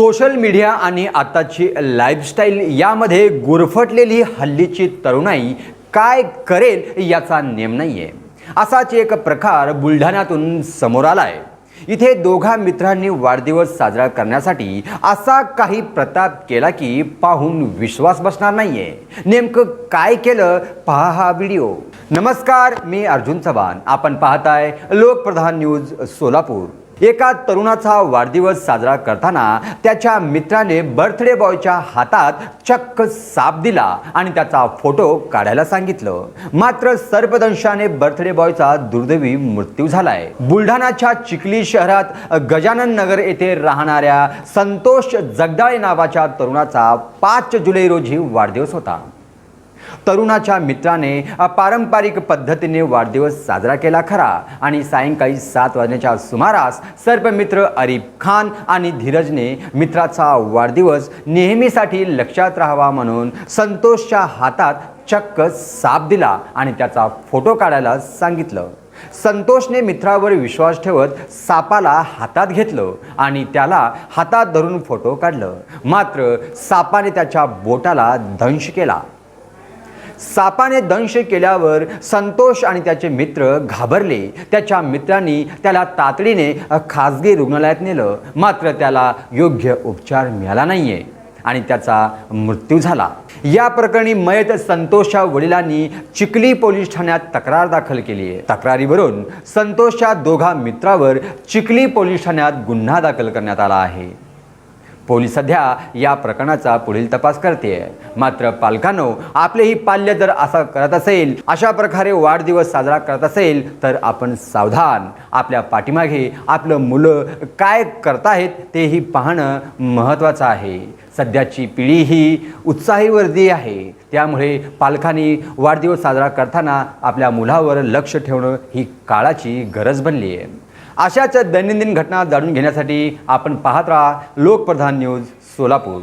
Social media आणि आताची lifestyle यामध्ये गुरफटलेली हल्लीची तरुणाई काय करेल याचा नेम नाही आहे असाच एक प्रकार बुलढाण्यातून समोर आलाय. इथे दोघा मित्रांनी वाढदिवस साजरा करण्यासाठी असा काही प्रताप केला की पाहून विश्वास बसणार नाहीये. नेमकं काय केलं? पहा हा व्हिडिओ. नमस्कार मी अर्जुन चव्हाण. आपण पाहताय लोकप्रधान न्यूज सोलापूर. एका तरुणाचा वाढदिवस साजरा करताना त्याच्या मित्राने बर्थडे बॉयच्या हातात चक्क साप दिला आणि त्याचा फोटो काढायला सांगितलं. मात्र सर्पदंशाने बर्थडे बॉयचा दुर्दैवी मृत्यू झालाय. बुलढाणाच्या चिखली शहरात गजानन नगर येथे राहणाऱ्या संतोष जगदाळे नावाच्या तरुणाचा पाच जुलै रोजी वाढदिवस होता. तरुणाच्या मित्राने पारंपरिक पद्धतीने वाढदिवस साजरा केला खरा. आणि सायंकाळी सात वाजण्याच्या सुमारास सर्पमित्र अरिफ खान आणि धीरजने मित्राचा वाढदिवस नेहमीसाठी लक्षात राहावा म्हणून संतोषच्या हातात चक्क साप दिला आणि त्याचा फोटो काढायला सांगितलं. संतोषने मित्रावर विश्वास ठेवत सापाला हातात घेतलं आणि त्याला हातात धरून फोटो काढलं. मात्र सापाने त्याच्या बोटाला दंश केला. सापाने दंश केल्यावर संतोष आणि त्याचे मित्र घाबरले. त्याच्या मित्रांनी त्याला तातडीने खाजगी रुग्णालयात नेलं. मात्र त्याला योग्य उपचार मिळाला नाही आहे आणि त्याचा मृत्यू झाला. या प्रकरणी मयत संतोषच्या वडिलांनी चिखली पोलीस ठाण्यात तक्रार दाखल केली आहे. तक्रारीवरून संतोषच्या दोघा मित्रावर चिखली पोलीस ठाण्यात गुन्हा दाखल करण्यात आला आहे. पोलीस सध्या या प्रकरणाचा पुढील तपास करते मात्र पालकांनो आपलेही पाल्य जर असं करत असेल अशा प्रकारे वाढदिवस साजरा करत असेल तर आपण सावधान आपल्या पाठीमागे आपलं मुलं काय करताहेत तेही पाहणं महत्त्वाचं आहे. सध्याची पिढी ही उत्साहीवर्दी आहे. त्यामुळे पालकांनी वाढदिवस साजरा करताना आपल्या मुलावर लक्ष ठेवणं ही काळाची गरज बनली आहे अशाच दैनंदिन घटना जाणून घेण्यासाठी आपण पाहत राहा लोकप्रधान न्यूज सोलापूर.